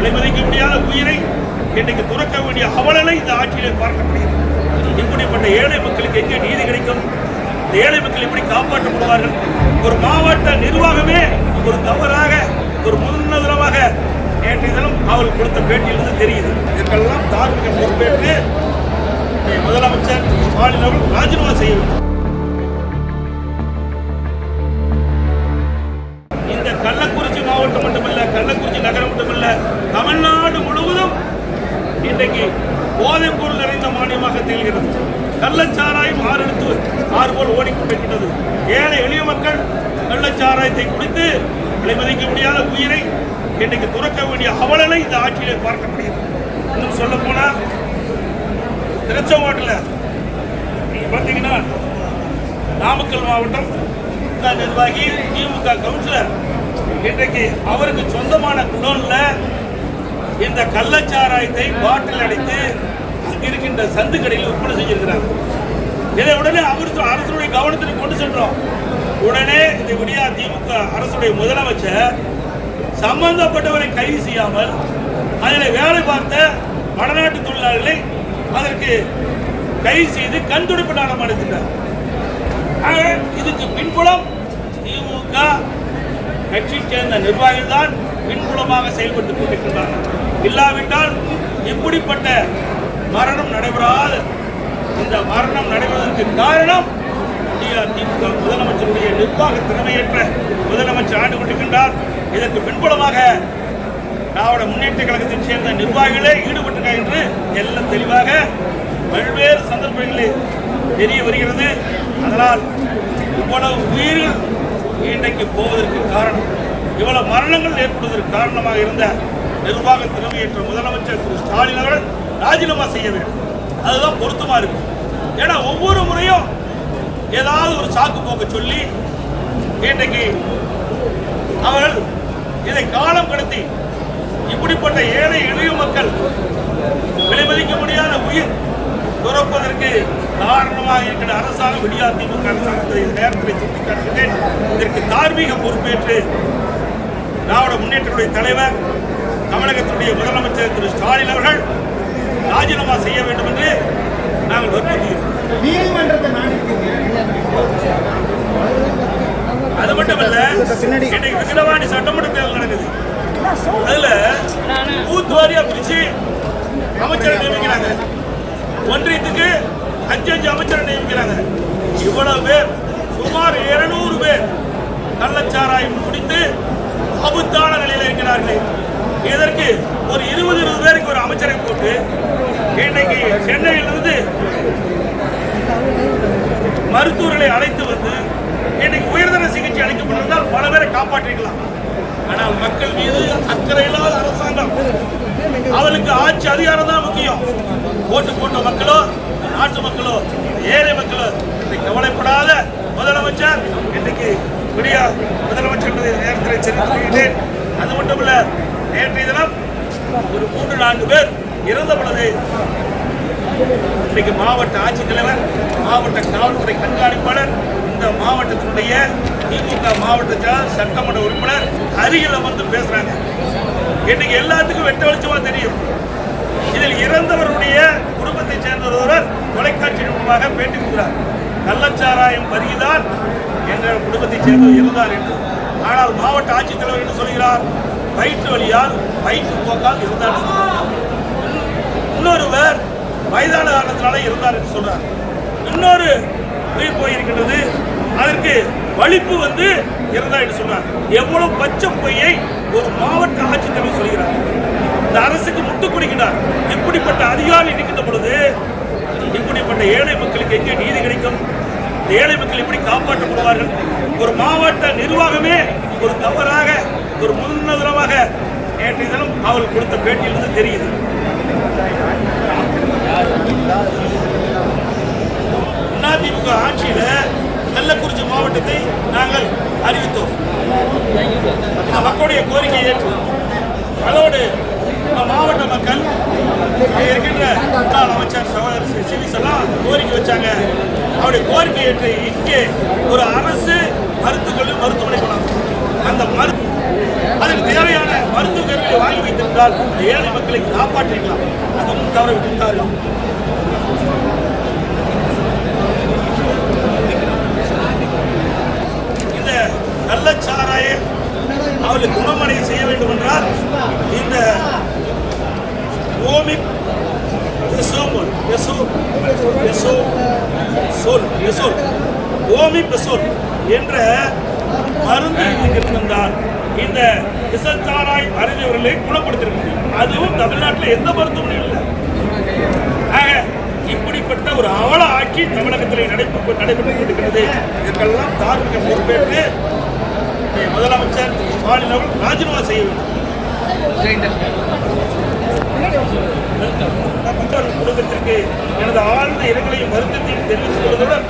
அளிமதிக்க முடியாத உயிரை இன்றைக்கு துறக்க வேண்டிய அவலனை இந்த ஆட்சியிலே பார்க்கப்படுகிறது. இப்படிப்பட்ட ஏழை மக்களுக்கு எங்கே நீதி கிடைக்கும்? இந்த ஏழை மக்கள் எப்படி காப்பாற்றப்படுவார்கள்? ஒரு மாவட்ட நிர்வாகமே ஒரு தவறாக ஒரு முன்னுதலமாக நேற்றைய தினம் அவர்கள் கொடுத்த பேட்டியிலிருந்து தெரியுது. இதற்கெல்லாம் தார்மீக பொறுப்பேற்று முதலமைச்சர் ஸ்டாலின் அவர்கள் ராஜினாமா செய்ய வேண்டும். மானியமாக திகழ்கிறது கள்ளச்சாராயம் ஆறெடுத்து ஆறு போல் ஓடிக்கொண்டிருக்கிறது ஏழை எளிய மக்கள் கள்ளச்சாராயத்தை குடித்து விலை மதிக்க முடியாத உயிரை இன்றைக்கு துறக்க வேண்டிய அவலனை இந்த ஆட்சியிலே பார்க்கப்படுகிறது. இன்னும் சொல்ல போனா திருச்செங்கோட்டில் நீங்கள் பார்த்தீங்கன்னா நாமக்கல் மாவட்டம் திமுக நிர்வாகி திமுக கவுன்சிலர். இன்றைக்கு அவருக்கு சொந்தமான குடோனில் இந்த கள்ளச்சாராயத்தை பாட்டில் அடைத்து இருக்கின்ற சந்து கடையில் விற்பனை செஞ்சிருக்கிறார். இதை உடனே அவர் அரசுடைய கவனத்திற்கு கொண்டு சென்றோம். உடனே இந்த விடியா திமுக அரசுடைய முதலமைச்சர் சம்பந்தப்பட்டவரை கைது செய்யாமல் அதில் வேலை பார்த்த வடநாட்டு தொழிலாளர்களை அதற்கு கைது செய்து கண் துடைப்பு நாடம் அடைத்திட்டார் இதுக்கு பின்புலம் திமுக கட்சியை சேர்ந்த நிர்வாகிகள் தான் பின்புலமாக செயல்பட்டுக் கொண்டிருக்கின்றனர் இல்லாவிட்டால் இப்படிப்பட்ட மரணம் இந்த மரணம் நடைபெறுவதற்கு காரணம் அதிமுக முதலமைச்சருடைய நிர்வாக திறமையற்ற முதலமைச்சர் ஆண்டு கொண்டிருக்கின்றார். இதற்கு பின்புலமாக திராவிட முன்னேற்ற கழகத்தைச் சேர்ந்த நிர்வாகிகளே ஈடுபட்டிருக்கார் என்று எல்லாம் தெளிவாக பல்வேறு சந்தர்ப்பங்களில் தெரிய வருகிறது. அதனால் இவ்வளவு உயிர்கள் இன்றைக்கு போவதற்கு காரணம் இவ்வளவு மரணங்கள் ஏற்படுவதற்கு காரணமாக இருந்த நிர்வாக திறமையற்ற முதலமைச்சர் திரு ஸ்டாலின் அவர்கள் ராஜினாமா செய்ய வேண்டும். அதுதான் பொருத்தமாக இருக்கும். ஏன்னா ஒவ்வொரு முறையும் ஏதாவது ஒரு சாக்கு போக்க சொல்லி இன்றைக்கு அவர்கள் இதை காலம் கடத்தி இப்படிப்பட்ட ஏழை எளிய மக்கள் விலைமதிக்க முடியாத உயிர் துறப்பதற்கு காரணமாக இருக்கிற அரசாங்கம் விடியா அரசாங்கத்தை நேரத்தில் சுட்டிக்காட்டுகிறேன். இதற்கு தார்மீக பொறுப்பேற்று திராவிட முன்னேற்றத்துடைய தலைவர் தமிழகத்தினுடைய முதலமைச்சர் திரு ஸ்டாலின் அவர்கள் ராஜினாமா செய்ய வேண்டும் என்று நாங்கள் வற்புறுத்துகிறோம் நீதிமன்றத்தை நாடிருக்கீங்க அது இன்னைக்கு விக்கிரவாணி சட்டமன்ற தேர்தல் நடக்குது. அதுல பூத் வாரியா பிரிச்சு அமைச்சரை நியமிக்கிறாங்க. ஒன்றியத்துக்கு அஞ்சு அஞ்சு அமைச்சரை நியமிக்கிறாங்க. இவ்வளவு பேர் சுமார் இருநூறு பேர் கள்ளச்சாராயம் குடித்து ஆபத்தான நிலையில் இருக்கிறார்கள். இதற்கு ஒரு இருபது இருபது பேருக்கு ஒரு அமைச்சரை போட்டு இன்னைக்கு சென்னையிலிருந்து மருத்துவர்களை அழைத்து வந்து இன்னைக்கு உயர்தர சிகிச்சை பல பேரை காப்பாற்றிக்கலாம் ஆனால் மக்கள் மீது அக்கறை இல்லாத அரசாங்கம். அவளுக்கு ஆட்சி அதிகாரம் தான் முக்கியம். ஓட்டு போட்ட மக்களோ நாட்டு மக்களோ ஏழை மக்களோ இன்றைக்கு கவலைப்படாத முதலமைச்சர். இன்றைக்கு விடியா முதலமைச்சர் நேரத்தில் தெரிவித்துள்ளேன் அது மட்டுமல்ல நேற்றைய தினம் ஒரு மூன்று நான்கு பேர் இறந்த பொழுது இன்னைக்கு மாவட்ட ஆட்சித்தலைவர் மாவட்ட காவல்துறை கண்காணிப்பாளர் இந்த மாவட்டத்தினுடைய திமுக மாவட்ட சட்டமன்ற உறுப்பினர் அருகில் அமர்ந்து பேசுறாங்க. இன்னைக்கு எல்லாத்துக்கும் வெட்ட வெளிச்சமா தெரியும். இதில் இறந்தவருடைய குடும்பத்தை சேர்ந்த ஒருவர் தொலைக்காட்சி மூலமாக பேட்டி கொடுக்கிறார். கள்ளச்சாராயம் பருகிதான் எங்கள் குடும்பத்தை சேர்ந்தவர் இருந்தார் என்று. ஆனால் மாவட்ட ஆட்சித்தலைவர் என்று சொல்கிறார்? வயிற்று வழியால் வயிற்று போக்கால் இருந்தார் இன்னொருவர் வயதான காரணத்தினால இருந்தார் என்று சொல்றார். இன்னொரு உயிர் போயிருக்கின்றது. அதற்கு வலிப்பு வந்து இருந்தாயிட்டு சொன்னார். எவ்வளவு பச்சை பொய்யை ஒரு மாவட்ட ஆட்சித்தலைவர் சொல்கிறார். இந்த அரசுக்கு முட்டு கொடுக்கிறார். இப்படிப்பட்ட அதிகாரி இருக்கின்ற பொழுது இப்படிப்பட்ட ஏழை மக்களுக்கு எங்கே நீதி கிடைக்கும்? ஏழை மக்கள் எப்படி காப்பாற்றப்படுவார்கள்? ஒரு மாவட்ட நிர்வாகமே ஒரு தவறாக ஒரு முன்னதரமாக நேற்றைய தினம் அவர்கள் கொடுத்த பேட்டியிலிருந்து தெரியுது. அதிமுக ஆட்சியில் கள்ளக்குறிச்சி மாவட்டத்தை நாங்கள் அறிவித்தோம். இந்த மக்களுடைய கோரிக்கையை ஏற்று அதோடு மாவட்ட மக்கள் இருக்கின்ற முன்னாள் அமைச்சர் சகோதரர் சிவிஸ் எல்லாம் கோரிக்கை வச்சாங்க. அவருடைய கோரிக்கை ஏற்று இங்கே ஒரு அரசு மருத்துவ மருத்துவமனை கொண்டாங்க அந்த மருத்துவ அதற்கு தேவையான மருத்துவ கருவிகளை வாங்கி வைத்திருந்தால் ஏழை மக்களை காப்பாற்றிக்கலாம் அதுவும் தவற விட்டிருந்தார்கள் இந்த கள்ளச்சாராய அவர்களை குணமடைய செய்ய வேண்டும் என்றால் இந்த ஓமிக் பெசோமோல் பெசோ பெசோ சொல் பெசோல் ஓமி பெசோல் என்ற மருந்து இருந்திருந்தால் இந்த விசச்சாராய் அறிஞர்களை குணப்படுத்திருக்க முடியும் அதுவும் தமிழ்நாட்டில் எந்த மருத்துவமனையும் இல்லை. ஆக இப்படிப்பட்ட ஒரு அவல ஆட்சி தமிழகத்தில் நடைபெற்று நடைபெற்று கொண்டிருக்கிறது இதற்கெல்லாம் தார்மீக பொறுப்பேற்று முதலமைச்சர் மாநிலம் ராஜினாமா செய்ய வேண்டும். குடும்பத்திற்கு எனது ஆழ்ந்த இரங்கலையும் வருத்தத்தையும் தெரிவித்துக் கொள்வதுடன்